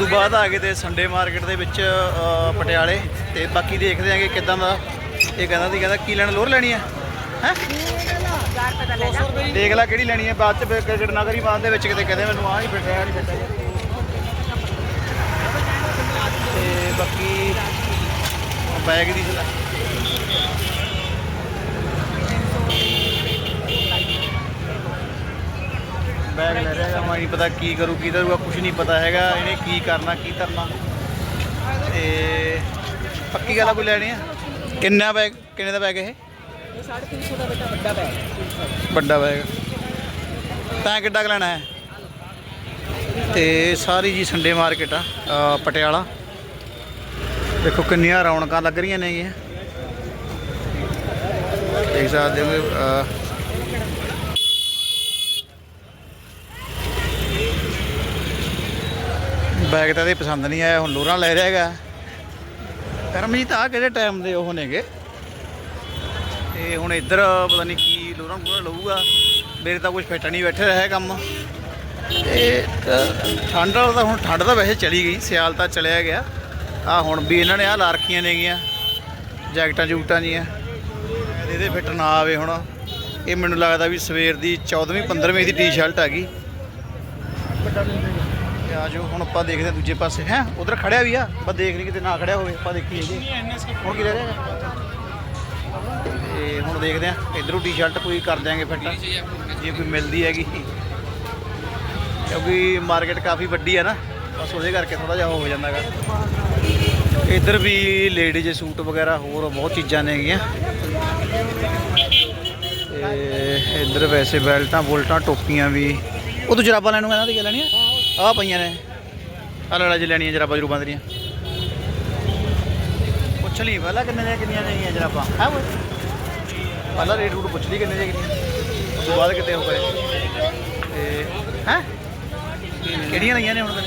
ਤੋਂ ਬਾਅਦ ਆ ਗਏ ਤੇ ਸੰਡੇ ਮਾਰਕੀਟ ਦੇ ਵਿੱਚ ਪਟਿਆਲੇ। ਤੇ ਬਾਕੀ ਦੇਖਦੇ ਆਂਗੇ ਕਿਦਾਂ ਦਾ ਇਹ ਕਹਿੰਦਾ ਸੀ, ਕਹਿੰਦਾ ਕੀ ਲੈਣਾ ਲੋਰ ਲੈਣੀ ਹੈ ਹੈ? ਦੇਖ ਲੈ ਕਿਹੜੀ ਲੈਣੀ ਹੈ ਬਾਅਦ ਚ ਫਿਰ ਕਿਹੜਾ ਨਾ ਕਰੀ ਬਾਅਦ ਦੇ ਵਿੱਚ ਕਿਤੇ ਕਹਿੰਦੇ ਮੈਨੂੰ ਆਹ ਨਹੀਂ ਫਿੱਟਿਆ ਨਹੀਂ ਫਿੱਟਿਆ ਤੇ ਬਾਕੀ ਬੈਗ ਦੀ ਬੈਗ ਲੈ ਰਿਹਾ ਹੈਗਾ ਮੈਂ ਨਹੀਂ ਪਤਾ ਕੀ ਕਰੂ ਕੀ ਕਰੂਗਾ ਕੁਝ ਨਹੀਂ ਪਤਾ ਹੈਗਾ ਇਹਨੇ ਕੀ ਕਰਨਾ ਕੀ ਕਰਨਾ ਤੇ ਪੱਕੀ ਗੱਲ ਆ ਕੋਈ ਲੈਣੀ ਆ? ਕਿੰਨਾ ਬੈਗ ਕਿੰਨੇ ਦਾ ਬੈਗ ਇਹ? ਇਹ 350 ਦਾ ਬੇਟਾ ਵੱਡਾ ਬੈਗ ਵੱਡਾ ਬੈਗ ਤਾਂ ਕਿੱਡਾ ਕੁ ਲੈਣਾ ਹੈ? ਤੇ ਸਾਰੀ ਜੀ ਸੰਡੇ ਮਾਰਕੀਟ ਆ ਅ, ਪਟਿਆਲਾ। ਦੇਖੋ ਕਿੰਨੀਆਂ ਰੌਣਕਾਂ ਲੱਗ ਰਹੀਆਂ ਨੇਗੀਆਂ ਦੇਖ ਸਕਦੇ ਹੋ ਅ, ਬੈਗ ਤਾਂ ਇਹਦੇ ਪਸੰਦ ਨਹੀਂ ਆਇਆ, ਹੁਣ ਲੋਰਾਂ ਲੈ ਰਿਹਾ ਹੈਗਾ। ਕਰਮਜੀਤ ਆ ਕਿਹੜੇ ਟਾਈਮ ਦੇ ਉਹ ਨੇਗੇ? ਤੇ ਹੁਣ ਇੱਧਰ ਪਤਾ ਨਹੀਂ ਕੀ ਲੋਰਾਂ ਲੋਰਾਂ ਲਊਗਾ। ਮੇਰੇ ਤਾਂ ਕੁਝ ਫਿੱਟ ਨਹੀਂ ਬੈਠੇ ਰਿਹਾ ਕੰਮ। ਤੇ ਠੰਡ ਵਾਲਾ ਤਾਂ ਹੁਣ ਠੰਡ ਤਾਂ ਵੈਸੇ ਚਲੀ ਗਈ, ਸਿਆਲ ਤਾਂ ਚਲਿਆ ਗਿਆ। ਆ ਹੁਣ ਵੀ ਇਹਨਾਂ ਨੇ ਆ ਲਾ ਰੱਖੀਆਂ ਨੇਗੀਆਂ, ਜੈਕਟਾਂ ਜੂਕਟਾਂ ਜੀਆਂ। ਇਹਦੇ ਫਿੱਟ ਨਾ ਆਵੇ ਹੁਣ। ਇਹ ਮੈਨੂੰ ਲੱਗਦਾ ਵੀ ਸਵੇਰ ਦੀ 14ਵੀਂ 15ਵੀਂ ਦੀ ਟੀ-ਸ਼ਰਟ ਆ ਗਈ। ਤੇ ਆ ਜਾਓ, ਹੁਣ ਆਪਾਂ ਦੇਖਦੇ ਹਾਂ ਦੂਜੇ ਪਾਸੇ। ਹੈ? ਉਧਰ ਖੜਿਆ ਵੀ ਆ, ਆਪਾਂ ਦੇਖ ਲਈ ਕਿਤੇ ਨਾ ਖੜਿਆ ਹੋਵੇ, ਆਪਾਂ ਦੇਖੀਏ ਜੀ ਹੁਣ ਕੀ ਰਹਿ ਰਿਹਾ ਤੇ ਹੁਣ ਦੇਖਦੇ ਆ ਇਧਰੋਂ ਟੀ-ਸ਼ਰਟ ਕੋਈ ਕਰ ਦਿਆਂਗੇ ਫਿੱਟ ਜੇ ਕੋਈ ਮਿਲਦੀ ਹੈਗੀ। ਕਿਉਂਕਿ ਮਾਰਕੀਟ ਕਾਫੀ ਵੱਡੀ ਆ ਨਾ, ਬਸ ਉਹਦੇ ਕਰਕੇ ਥੋੜਾ ਜਿਹਾ ਹੋ ਜਾਂਦਾ ਹੈਗਾ। ਇੱਧਰ ਵੀ ਲੇਡੀਜ਼ ਸੂਟ ਵਗੈਰਾ ਹੋਰ ਬਹੁਤ ਚੀਜ਼ਾਂ ਨੇ ਹੈਗੀਆਂ। ਤੇ ਇੱਧਰ ਵੈਸੇ ਬੈਲਟਾਂ ਬੁਲਟਾਂ ਟੋਪੀਆਂ ਵੀ। ਉਹ ਤੋਂ ਜਰਾਬਾਂ ਲੈਣ ਨੂੰ ਇਹਨਾਂ ਦੀ ਕੀ ਲੈਣੀਆਂ? ਆਹ ਪਈਆਂ ਨੇ। ਆਹ ਲੜਾ ਜੀ ਲੈਣੀਆਂ ਜਰਾਬਾਂ ਜਰੂਬਾਂ ਦੀਆਂ ਪੁੱਛ ਲਈ, ਪਹਿਲਾਂ ਕਿੰਨੇ ਦੀਆਂ ਕਿੰਨੀਆਂ ਨੇ ਜਰਾਬਾਂ? ਹੈ ਓਏ ਪਹਿਲਾਂ ਰੇਟ ਰੂਟ ਪੁੱਛ ਲਈ ਕਿੰਨੇ ਦੀਆਂ ਕਿੰਨੀਆਂ ਉਸ ਤੋਂ ਬਾਅਦ ਕਿਤੇ ਉਹ ਕਰੇ। ਤੇ ਹੈ? ਕਿਹੜੀਆਂ ਲਈਆਂ ਨੇ ਹੁਣ ਤੱਕ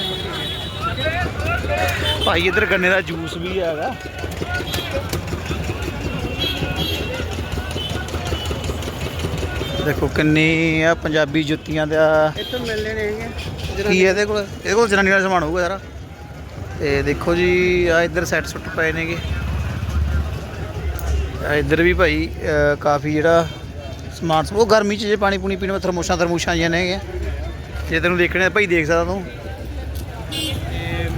ਭਾਈ, ਇੱਧਰ ਗੰਨੇ ਦਾ ਜੂਸ ਵੀ ਹੈਗਾ। ਦੇਖੋ ਕਿੰਨੀ ਆ ਪੰਜਾਬੀ ਜੁੱਤੀਆਂ ਦਾ। ਇੱਥੋਂ ਮਿਲਨੇ ਨੇ ਹੈਗੇ ਕੀ ਇਹਦੇ ਕੋਲ? ਇਹਦੇ ਕੋਲ ਜਨਾਨੀ ਦਾ ਸਮਾਨ ਹੋਊਗਾ ਸਾਰਾ ਤੇ ਦੇਖੋ ਜੀ ਆ ਇੱਧਰ ਸੈੱਟ ਸੁੱਟ ਪਏ ਨੇਗੇ। ਆ ਇੱਧਰ ਵੀ ਭਾਈ ਕਾਫੀ ਜਿਹੜਾ ਸਮਾਨ ਉਹ ਗਰਮੀ 'ਚ ਜੇ ਪਾਣੀ ਪੂਣੀ ਪੀਣ ਵਾਸਤੇ ਥਰਮੋਸ਼ਾਂ ਥਰਮੋਸ਼ਾਂ ਜੀਆਂ ਨੇਗੇ ਜੇ ਤੈਨੂੰ ਦੇਖਣੇ ਭਾਈ ਦੇਖ ਸਕਦਾ ਤੂੰ।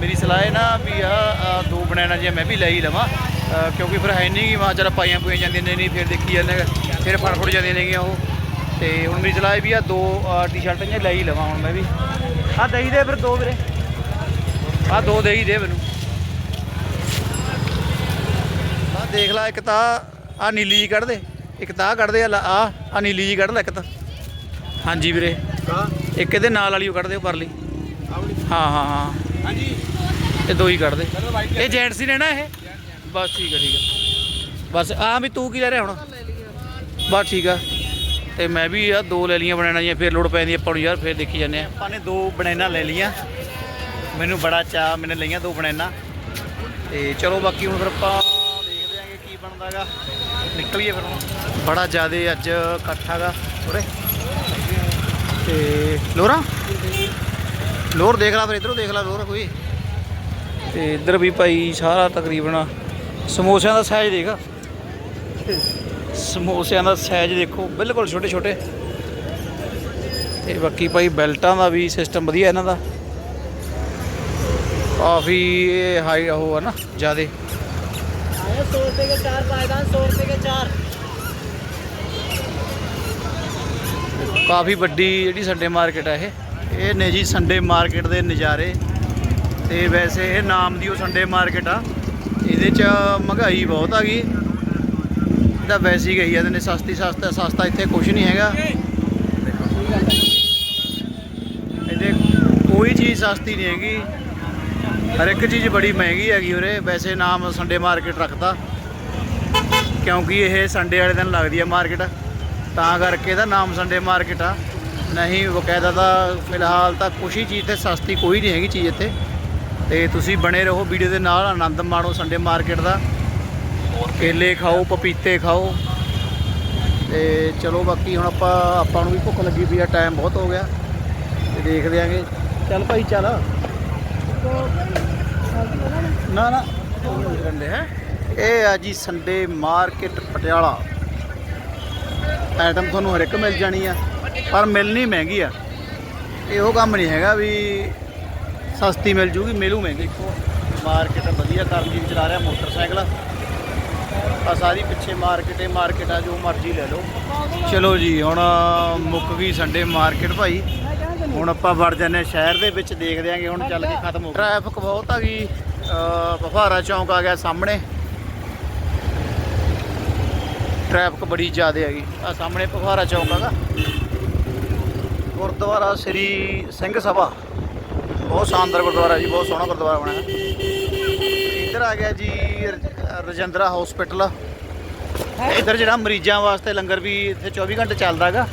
ਮੇਰੀ ਸਲਾਹ ਹੈ ਨਾ ਵੀ ਆ ਦੋ ਬਣਾਣਾ ਜੇ ਮੈਂ ਵੀ ਲੈ ਹੀ ਲਵਾਂ। ਕਿਉਂਕਿ ਫਿਰ ਹੈ ਨਹੀਂ ਕਿ ਮਾਂ ਚਲ ਪਾਈਆਂ ਪੂਈਆਂ ਜਾਂਦੀਆਂ ਨੇ ਨਹੀਂ ਫਿਰ ਦੇਖੀ ਜਾਂਦੇ ਫਿਰ ਫੜ ਫੜ ਜਾਂਦੀਆਂ ਨੇਗੀਆਂ ਉਹ। ਤੇ ਹੁਣ ਮੇਰੀ ਸਲਾਹ ਵੀ ਆ ਦੋ ਟੀ-ਸ਼ਰਟਾਂ ਜੇ ਲੈ ਹੀ ਲਵਾਂ ਹੁਣ ਮੈਂ ਵੀ। ਆ ਦਈ ਦੇ ਫਿਰ ਦੋ ਵੀਰੇ। ਆ ਦੋ ਦੇ ਹੀ ਦੇ ਮੈਨੂੰ। ਆ ਦੇਖ ਲੈ ਇੱਕ ਤਾਂ ਆ ਨੀਲੀ ਜੀ ਕੱਢ ਦੇ। ਇੱਕ ਤਾਂ ਆ ਕੱਢ ਦੇ ਆ ਆ ਆ ਨੀਲੀ ਜੀ ਕੱਢ ਲੈ ਇੱਕ ਤਾਂ। ਹਾਂਜੀ ਵੀਰੇ। ਇੱਕ ਇਹਦੇ ਨਾਲ ਵਾਲੀ ਉਹ ਕੱਢ ਦਿਓ ਪਰਲੀ ਹਾਂ ਹਾਂ ਹਾਂ। ਹਾਂਜੀ। ਇਹ ਦੋ ਹੀ ਕੱਢ ਦੇ। ਇਹ ਜੈਂਟਸ ਹੀ ਨੇ ਨਾ ਇਹ? ਬਸ ਠੀਕ ਹੈ ਠੀਕ ਹੈ ਬਸ ਆ ਵੀ ਤੂੰ ਕੀ ਲੈ ਰਿਹਾ ਹੁਣ? ਬਸ ਠੀਕ ਆ। ਤੇ ਮੈਂ ਵੀ ਆ ਦੋ ਲੈ ਲੀਆਂ ਬਣਾਣਾ ਜੀਆਂ ਫਿਰ ਲੋੜ ਪੈਂਦੀ ਆਪਾਂ ਨੂੰ ਯਾਰ ਫਿਰ ਦੇਖੀ ਜਾਂਦੇ ਆ। ਆਪਾਂ ਨੇ ਦੋ ਬਣਾਣਾ ਲੈ ਲੀਆਂ ਮੈਨੂੰ ਬੜਾ ਚਾਹ ਮੈਨੇ ਲਈਆਂ ਦੋ ਬਣਾਣਾ ਤੇ ਚਲੋ ਬਾਕੀ ਹੁਣ ਫਿਰ ਆਪਾਂ ਦੇਖਦੇ ਆਂਗੇ ਕੀ ਬਣਦਾਗਾ। ਨਿਕਲੀਏ ਫਿਰ ਹੁਣ। ਬੜਾ ਜ਼ਿਆਦੇ ਅੱਜ ਇਕੱਠਾਗਾ ਉਰੇ। ਤੇ ਲੋਰਾ? ਲੋਰ ਦੇਖ ਲਾ ਫਿਰ ਇਧਰੋਂ ਦੇਖ ਲਾ ਲੋਰ ਕੋਈ। ਤੇ ਇੱਧਰ ਵੀ ਭਾਈ ਸਾਰਾ ਤਕਰੀਬਨ ਸਮੋਸਿਆਂ ਦਾ ਸਾਈਜ਼ ਦੇਖ। ਸਮੋਸਿਆਂ ਦਾ ਸਾਈਜ਼ ਦੇਖੋ ਬਿਲਕੁਲ ਛੋਟੇ ਛੋਟੇ। ਤੇ ਬਾਕੀ ਭਾਈ ਬੈਲਟਾਂ ਦਾ ਵੀ ਸਿਸਟਮ ਵਧੀਆ ਇਹਨਾਂ ਦਾ। ਕਾਫੀ ਹਾਈ ਉਹ ਹੈ ਨਾ ਜਿਆਦੇ। ਕਾਫੀ ਵੱਡੀ ਜਿਹੜੀ ਸੰਡੇ ਮਾਰਕੀਟ ਹੈ ਇਹ। ਨੇ ਜੀ ਸੰਡੇ ਮਾਰਕੀਟ ਦੇ ਨਜ਼ਾਰੇ। ਤੇ ਵੈਸੇ ਇਹ ਨਾਮ ਦੀ ਉਹ ਸੰਡੇ ਮਾਰਕੀਟ ਆ। ਇਹਦੇ ਚ ਮਹਿੰਗਾਈ ਬਹੁਤ ਆ ਗਈ। ਤਾਂ ਵੈਸੇ ਹੀ ਗਈ ਜਾਂਦੇ ਨੇ ਸਸਤੀ ਸਸਤਾ ਸਸਤਾ ਇੱਥੇ ਕੁਝ ਨਹੀਂ ਹੈਗਾ। ਇਹਦੇ ਕੋਈ ਚੀਜ਼ ਸਸਤੀ ਨਹੀਂ ਹੈਗੀ। ਹਰ ਇੱਕ ਚੀਜ਼ ਬੜੀ ਮਹਿੰਗੀ ਹੈਗੀ ਉਰੇ। ਵੈਸੇ ਨਾਮ ਸੰਡੇ ਮਾਰਕੀਟ ਰੱਖਦਾ ਕਿਉਂਕਿ ਇਹ ਸੰਡੇ ਵਾਲੇ ਦਿਨ ਲੱਗਦੀ ਹੈ ਮਾਰਕੀਟ ਤਾਂ ਕਰਕੇ ਇਹਦਾ ਨਾਮ ਸੰਡੇ ਮਾਰਕੀਟ ਆ। ਨਹੀਂ, ਬਕਾਇਦਾ ਤਾਂ ਫਿਲਹਾਲ ਤਾਂ ਕੁਛ ਹੀ ਚੀਜ਼ ਤੇ ਸਸਤੀ ਕੋਈ ਨਹੀਂ ਹੈਗੀ ਚੀਜ਼ ਇੱਥੇ। ਤੇ ਤੁਸੀਂ ਬਣੇ ਰਹੋ, ਵੀਡੀਓ ਦੇ ਨਾਲ। ਆਨੰਦ ਮਾਣੋ ਸੰਡੇ ਮਾਰਕੀਟ ਦਾ। ਕੇਲੇ ਖਾਓ, ਪਪੀਤੇ ਖਾਓ। ਤੇ ਚਲੋ ਬਾਕੀ ਹੁਣ ਆਪਾਂ ਆਪਾਂ ਨੂੰ ਵੀ ਭੁੱਖ ਲੱਗੀ ਪਈ ਆ ਟਾਈਮ ਬਹੁਤ ਹੋ ਗਿਆ। ਤੇ ਦੇਖਦੇ ਆਂਗੇ। ਚੱਲ ਭਾਈ, ਚੱਲ। ਨਾ ਨਾ। ਰੰਡੇ ਹੈ ਇਹ ਆ ਜੀ ਸੰਡੇ ਮਾਰਕੀਟ ਪਟਿਆਲਾ। ਆਈਟਮ ਤੁਹਾਨੂੰ ਹਰ ਇੱਕ ਮਿਲ ਜਾਣੀ ਆ, ਪਰ ਮਿਲਣੀ ਮਹਿੰਗੀ ਆ। ਇਹੋ ਕੰਮ ਨਹੀਂ ਹੈਗਾ ਵੀ ਸਸਤੀ ਮਿਲ ਜੂਗੀ, ਮਿਲੂ ਮਹਿੰਗੀ। ਮਾਰਕੀਟ ਵਧੀਆ ਕਰਨ ਕਰਮਜੀਤ ਚਲਾ ਰਿਹਾ, ਮੋਟਰਸਾਈਕਲ। ਆ ਸਾਰੀ ਪਿੱਛੇ ਮਾਰਕੀਟ ਹੈ ਮਾਰਕੀਟ ਆ, ਜੋ ਮਰਜ਼ੀ ਲੈ ਲਓ। ਚਲੋ ਜੀ, ਹੁਣ ਮੁੱਕ ਗਈ ਸੰਡੇ ਮਾਰਕੀਟ ਭਾਈ। ਹੁਣ ਆਪਾਂ ਵੜ ਜਾਂਦੇ ਹਾਂ ਸ਼ਹਿਰ ਦੇ ਵਿੱਚ, ਦੇਖਦੇ ਆਂਗੇ ਹੁਣ ਚੱਲ ਕੇ ਖਤਮ ਹੋ ਟ੍ਰੈਫਿਕ ਬਹੁਤ ਆ ਗਈ। ਬਫਾਰਾ ਚੌਂਕ ਆ ਗਿਆ ਸਾਹਮਣੇ। ਟ੍ਰੈਫਿਕ ਬੜੀ ਜ਼ਿਆਦਾ ਹੈਗੀ ਆ ਸਾਹਮਣੇ ਬਫਾਰਾ ਚੌਂਕ ਹੈਗਾ। ਗੁਰਦੁਆਰਾ ਸ੍ਰੀ ਸਿੰਘ ਸਭਾ। ਬਹੁਤ ਸ਼ਾਨਦਾਰ ਗੁਰਦੁਆਰਾ ਜੀ, ਬਹੁਤ ਸੋਹਣਾ ਗੁਰਦੁਆਰਾ ਬਣਿਆ। ਇੱਧਰ ਆ ਗਿਆ ਜੀ ਰਜਿੰਦਰਾ ਹਸਪੀਟਲ ਇੱਧਰ ਜਿਹੜਾ ਮਰੀਜ਼ਾਂ ਵਾਸਤੇ ਲੰਗਰ ਵੀ ਇੱਥੇ 24 ਘੰਟੇ ਚੱਲਦਾ ਹੈਗਾ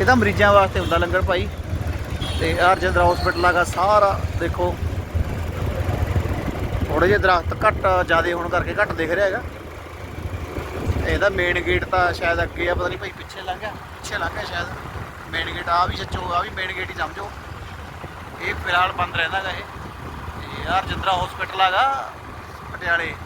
ਇਹ ਤਾਂ ਮਰੀਜ਼ਾਂ ਵਾਸਤੇ ਹੁੰਦਾ ਲੰਗਰ ਭਾਈ। ਤੇ ਆਹ ਰਜਿੰਦਰਾ ਹਸਪੀਟਲ ਹੈਗਾ, ਸਾਰਾ ਦੇਖੋ। ਥੋੜੇ ਜਿਹੇ ਦਰਖਤ ਘੱਟ, ਜ਼ਿਆਦੇ ਹੋਣ ਕਰਕੇ ਘੱਟ ਦਿਖ ਰਿਹਾ ਹੈਗਾ। ਇਹਦਾ ਮੇਨ ਗੇਟ ਤਾਂ ਸ਼ਾਇਦ ਅੱਗੇ ਆ, ਪਤਾ ਨਹੀਂ ਭਾਈ ਪਿੱਛੇ ਲੰਘ ਗਿਆ, ਪਿੱਛੇ ਲੰਘ ਗਿਆ ਸ਼ਾਇਦ। ਮੇਨ ਗੇਟ ਆ ਵੀ ਸੱਚੋ ਆ ਵੀ ਮੇਨ ਗੇਟ ਹੀ ਸਮਝੋ। ਇਹ ਫਿਲਹਾਲ ਬੰਦ ਰਹਿੰਦਾ ਗਾ ਇਹ ਤੇ ਆਹ ਰਜਿੰਦਰਾ ਹਸਪੀਟਲ ਹੈਗਾ ਪਟਿਆਲੇ।